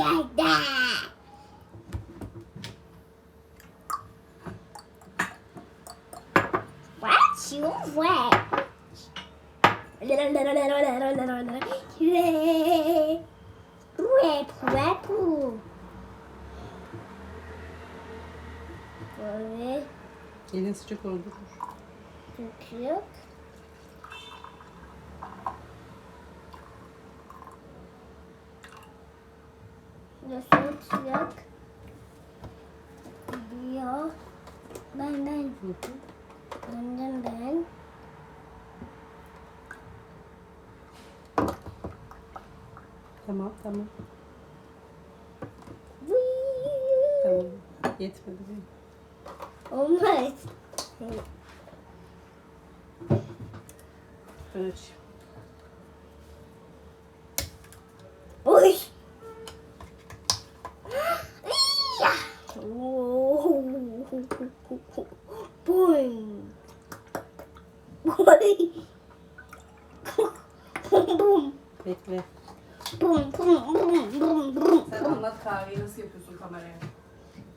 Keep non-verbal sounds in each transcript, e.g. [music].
Dada. What? You want? Rap, rap. Elini sıcak oldu. Yok yok. Nasıl sıcak? Diyor. Ben ben. Benden ben. Tamam tamam. Tamam. Yetmedi mi? Olmaz. Ölç. Bum. Bekle. Bum bum bum bum bum. Sen anlat kahveyi nasıl yapıyorsun kameraya.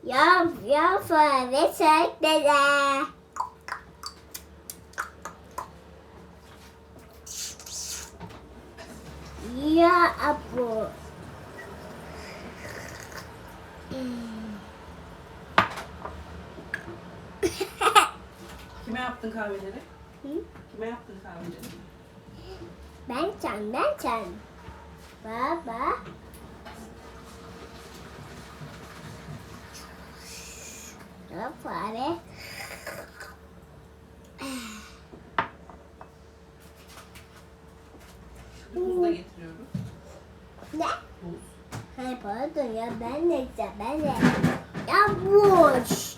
Ya ya fare çeklere. Ya abu. Kime yaptın kahveleri? Hı? Kime yaptın kahveleri? Ben sen ben sen. Baba. Ya fare. Buz da getiriyorum. Ne? Buz. Hayır pardon ya ben de ben de. Ya boş.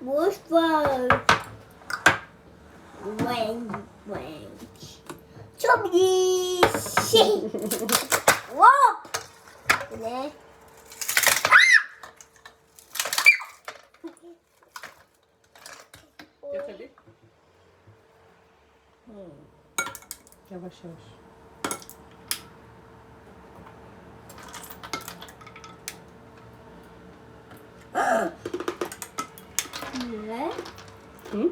Boş var. Wank wank. Çok iyi. Şey. [laughs] Hop. Ne? Hmm. Yavaş yavaş. Ne? Hı?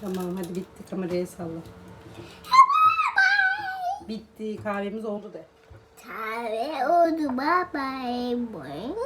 Tamam hadi bitti kameraya salla. Bitti kahvemiz oldu de. Kahve oldu. Boing.